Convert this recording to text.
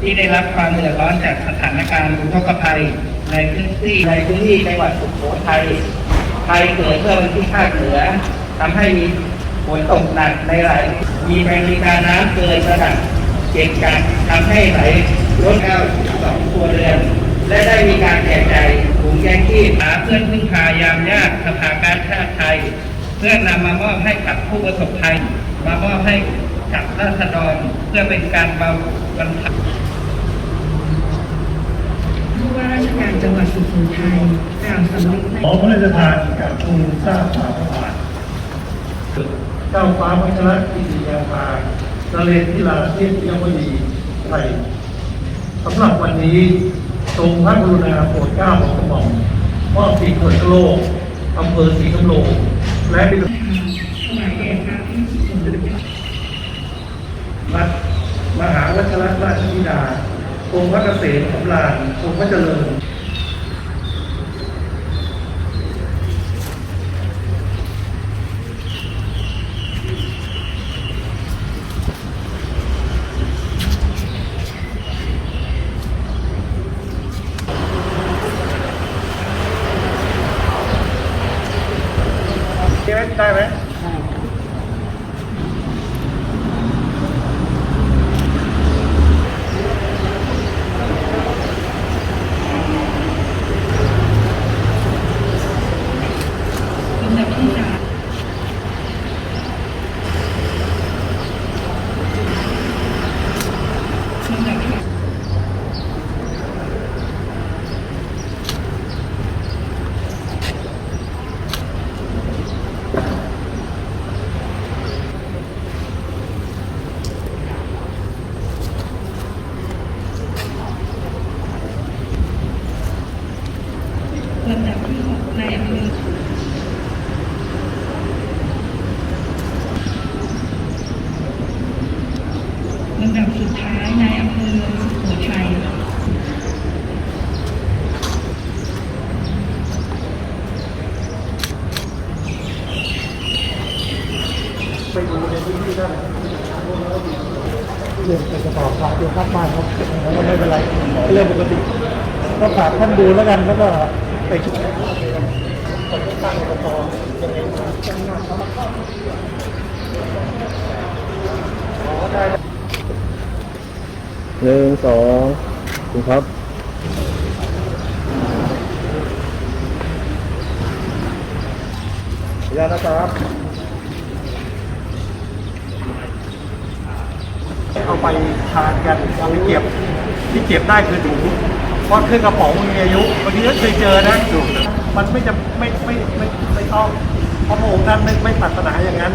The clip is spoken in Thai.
ที่ได้รับความเดือดร้อนจากสถานการณ์อุทกภัย ในพื้นที่ในพื้นที่จังหวัดสุโขทัยไทยเกิดเพื่อนที่ภาคเหนือทำให้มีฝนตกหนักในหลายมีปรมีการน้ำเกินระดับ เก็บกักทำให้ไหลลดเข้าสองครัวเรือน และได้มีการแจกจ่ายถุงแยงชีพหาเพื่อนพึ่งพายามยากสภากาชาติไทย เพื่อนำมามอบให้กับผู้ประสบภัย มามอบให้กับราษฎรเพื่อเป็นการเบาบรรเทาผู้ว่าราชการจังหวัดสุโขทัยกล่าวสำนึกในขอพระราชทานกับทูลทราบฝ่าพระบาทเจ้าฟ้าพัชรกิติยาภา นเรศทิลาเทพยวดีไทยสำหรับวันนี้ทรงพระกรุณาโปรดเกล้าโปรดกระหม่อมมอบปีกขวดโลกอำเภอศรีกำโลงและเป็นถวายแด่พระพิสุสงฆ์รัฐมหาวัชรราชธิดาองค์พระเกษมสำราญองค์พระเจริญ ได้ไหมได้ไหม ลำดับที่สาม ลำดับที่ ลำดับที่หกนายอำเภอ ลำดับสุดท้ายนายอำเภอสุโขทัยไปดูในพื้นที่ได้เรื่องจะตอบฝากเกี่ยวกับบ้านเขาแล้วก็ไม่เป็นไรเรื่องปกติก็ฝากท่านดูแล้วกันแล้วก็ ไปคิดคนที่ตั้งอบตยังไงมาจ้างงานเขามาเข้าอ๋อได้หนึ่งสองคุณครับขออนุญานะครับเอาไปทานกันเอาไปเก็บที่เก็บได้คือถุง เพราะเครื่องกระป๋องมันมีอายุบางทีก็เคยเจอนะมันไม่จะไม่ไม่ไม่ไม่ต้องเพราะพระองค์ท่านไม่ไม่ปรารถนาอย่างนั้น